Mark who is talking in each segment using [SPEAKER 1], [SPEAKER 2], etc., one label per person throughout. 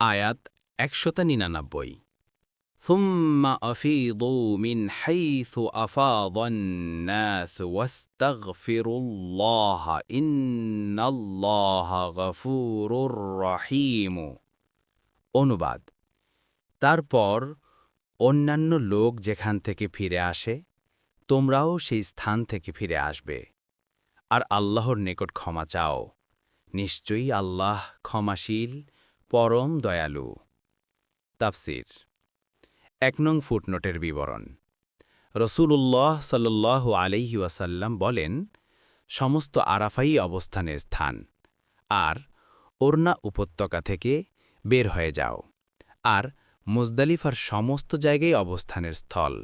[SPEAKER 1] আয়াত একশত নিরানব্বই ثم أفيضوا من حيث أفاض الناس واستغفروا الله إن الله غفور رحيم অনুবাদ তারপর অন্যান্য লোক যেখান থেকে ফিরে আসে তোমরাও সেই স্থান থেকে ফিরে আসবে আর আল্লাহর নিকট ক্ষমা চাও নিশ্চয়ই আল্লাহ ক্ষমাশীল পরম দয়ালু। তাফসির। এক নং ফুটনোটের বিবরণ। রসুলুল্লাহ সাল্লাহ আলহি ওয়াসাল্লাম বলেন, সমস্ত আরাফাই অবস্থানের স্থান, আর ওরনা উপত্যকা থেকে বের হয়ে যাও, আর মুজদালিফার সমস্ত জায়গায় অবস্থানের স্থল,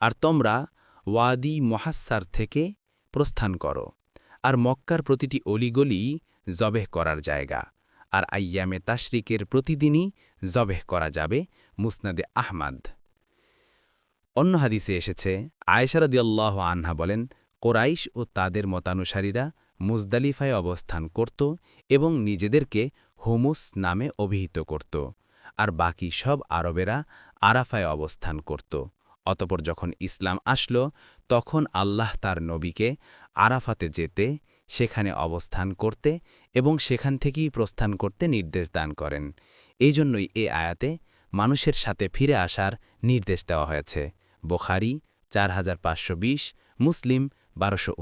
[SPEAKER 1] আর তোমরা ওয়াদি মহাস্সার থেকে প্রস্থান করো, আর মক্কার প্রতিটি অলিগলি জবেহ করার জায়গা আর আইয়ামে তাশরিকের প্রতিদিনই জবেহ করা যাবে মুসনাদে আহমাদ। অন্য হাদিসে এসেছে আয়েশারদিয়াল্লাহ আনহা বলেন, কোরাইশ ও তাদের মতানুসারীরা মুজদালিফায় অবস্থান করত এবং নিজেদেরকে হুমুস নামে অভিহিত করত, আর বাকি সব আরবেরা আরাফায় অবস্থান করত। অতপর যখন ইসলাম আসলো, তখন আল্লাহ তার নবীকে আরাফাতে যেতে সেখানে অবস্থান করতে এবং সেখান থেকেই প্রস্থান করতে নির্দেশ দান করেন। এই জন্যই এ আয়াতে মানুষের সাথে ফিরে আসার নির্দেশ দেওয়া হয়েছে। বোখারি, চার হাজার পাঁচশো বিশ, মুসলিম, বারোশো